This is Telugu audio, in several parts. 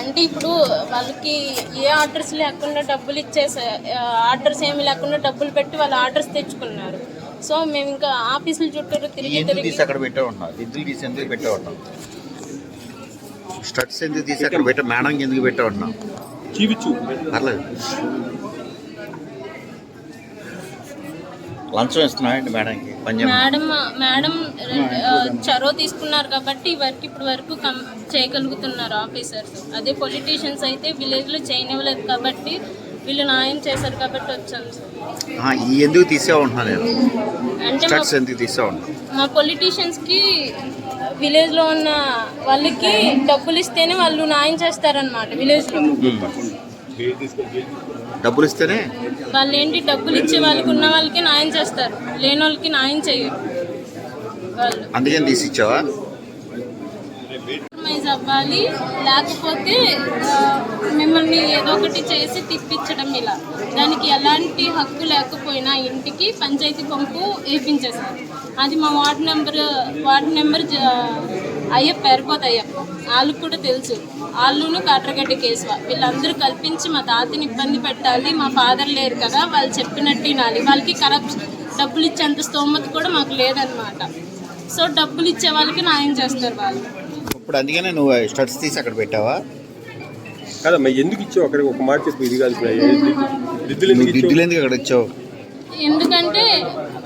అంటే ఇప్పుడు వాళ్ళకి ఏ ఆర్డర్స్ లేకుండా డబ్బులు ఇచ్చేసే ఆర్డర్స్ ఏమి లేకుండా డబ్బులు పెట్టి వాళ్ళు ఆర్డర్స్ తెచ్చుకున్నారు. సో మేము ఇంకా ఆఫీసుల చుట్టూ తిరిగి ఎందుకు తీసి అక్కడ పెట్టే తీసి ఎందుకు పెట్టే ఉన్నావు స్టడ్స్ ఎందుకు తీసి అక్కడ పెట్టే మేడం ఎందుకు పెట్టే ఉన్నావు చూపించు. పర్లేదు. లంచం ఇస్తున్నావు మేడంకి? మేడం మేడం చొరవ తీసుకున్నారు కాబట్టి వర్క్ ఇప్పటి వరకు చేయగలుగుతున్నారు ఆఫీసర్స్. అదే పొలిటీషియన్స్ అయితే విలేజ్లో చేయనివ్వలేదు కాబట్టి వీళ్ళు న్యాయం చేశారు కాబట్టి వచ్చాను సార్ ఎందుకు తీసే ఉంటున్నా నేను ఎందుకు తీసే మా పొలిటీషియన్స్కి విలేజ్లో ఉన్న వాళ్ళకి డబ్బులు ఇస్తేనే వాళ్ళు న్యాయం చేస్తారనమాట విలేజ్లో. డబ్బులు ఇస్తేనే? వాళ్ళు ఏంటి డబ్బులు ఇచ్చే వాళ్ళకి ఉన్న వాళ్ళకి న్యాయం చేస్తారు. లేని వాళ్ళకి న్యాయం చేయరు వాళ్ళు. అందుకని తీసి ఇచ్చావా? కాంప్రమైజ్ అవ్వాలి. లేకపోతే మిమ్మల్ని ఏదో ఒకటి చేసి తిప్పించడం ఇలా. దానికి ఎలాంటి హక్కు లేకపోయినా ఇంటికి పంచాయతీ పంపు వేయించేశారు అది మా ward number ward number Ayyappa ఎరపోత Ayyappa. వాళ్ళకు కూడా తెలుసు. వాళ్ళును కాట్రగడ్డ కేశవ. వీళ్ళందరూ కల్పించి మా తాతని ఇబ్బంది పెట్టాలి. మా ఫాదర్ లేరు కదా వాళ్ళు చెప్పినట్టు వినాలి. వాళ్ళకి కరప్ట్ డబ్బులు ఇచ్చేంత స్తోమత కూడా మాకు లేదనమాట సో డబ్బులు ఇచ్చే వాళ్ళకి న్యాయం చేస్తారు వాళ్ళు. ఇప్పుడు అందుకనే నువ్వు స్టడ్స్ తీసి అక్కడ పెట్టావా? కాదమ్మా ఎందుకు ఇచ్చావు? అక్కడికి ఒక మాట చెప్పు ఇది కాదు దిద్దులు ఎందుకు అక్కడ ఇచ్చావు? ఎందుకంటే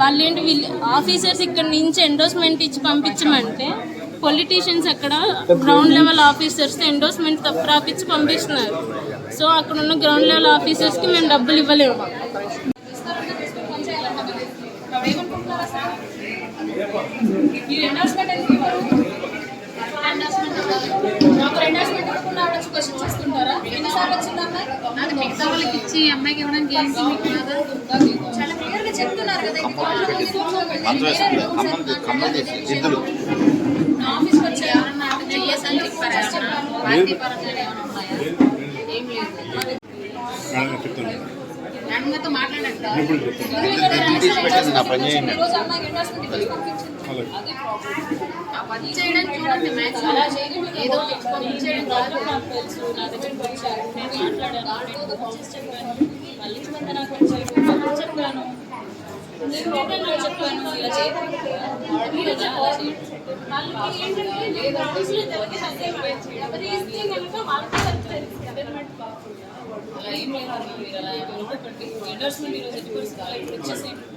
వాళ్ళు ఏంటి వీళ్ళు ఆఫీసర్స్ ఇక్కడ నుంచి ఎండోస్మెంట్ ఇచ్చి పంపించమంటే పొలిటీషియన్స్ అక్కడ గ్రౌండ్ లెవెల్ ఆఫీసర్స్ ఎండోస్మెంట్ తప్పు రాపిచ్చి పంపిస్తున్నారు సో అక్కడ ఉన్న గ్రౌండ్ లెవెల్ ఆఫీసర్స్కి మేము డబ్బులు ఇవ్వలేము అది మిగతా వాళ్ళకి ఇచ్చి ఈ అమ్మాయికి ఇవ్వడానికి ఏంటి మీకు బాధ? చాలా క్లియర్గా చెప్తున్నారు కదా ఆఫీస్కి వచ్చి ఎవరన్నా అక్కడ చెయ్యొద్దని చెప్పారా పార్టీ పరంగా ఏమైనా ఉన్నాయా? ఏం లేదు. మాట్లాడండి పని చేయడానికి చూడండి మ్యాచ్ ఏదో చేయడం కాదు. నాకు తెలుసు నా దగ్గరికి వచ్చారు నేను మాట్లాడాను మళ్ళీ నాకు చెప్పాను చెప్పాను. ఇలా వాళ్ళకి ఏంటంటే జరిగే ఇస్తే కనుక వాళ్ళకి కాకుండా అలా ఏం లేదు మీరు అలా ఎండోర్స్మెంట్ ఈరోజు ఎట్టి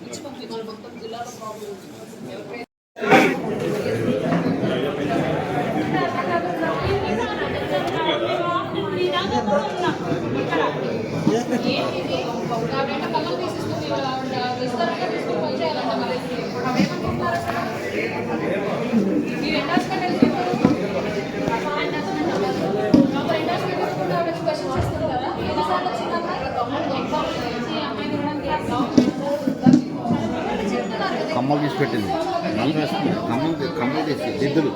ఇచ్చి పంపించాలి మొత్తం జిల్లాలో ప్రాబ్లం కమ్మలు తీసి పెట్టింది. మంచం వేసుకుంది కమ్మలు తీ- కమ్మలు తీసి దిద్దులు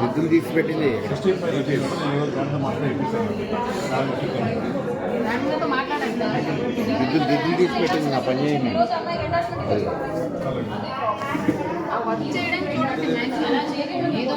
దిద్దులు తీసి పెట్టింది దిద్దులు దిద్దులు తీసి పెట్టింది నా పని చేయండి ఏదో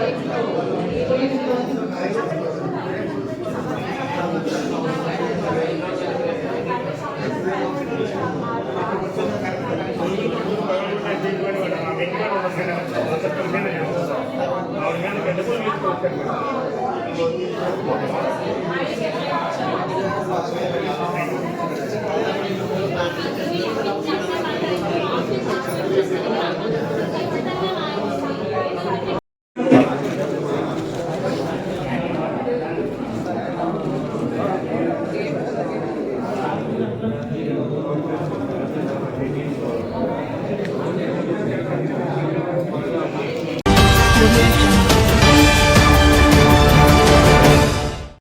ಅವ್ರ ಮೇಲೆ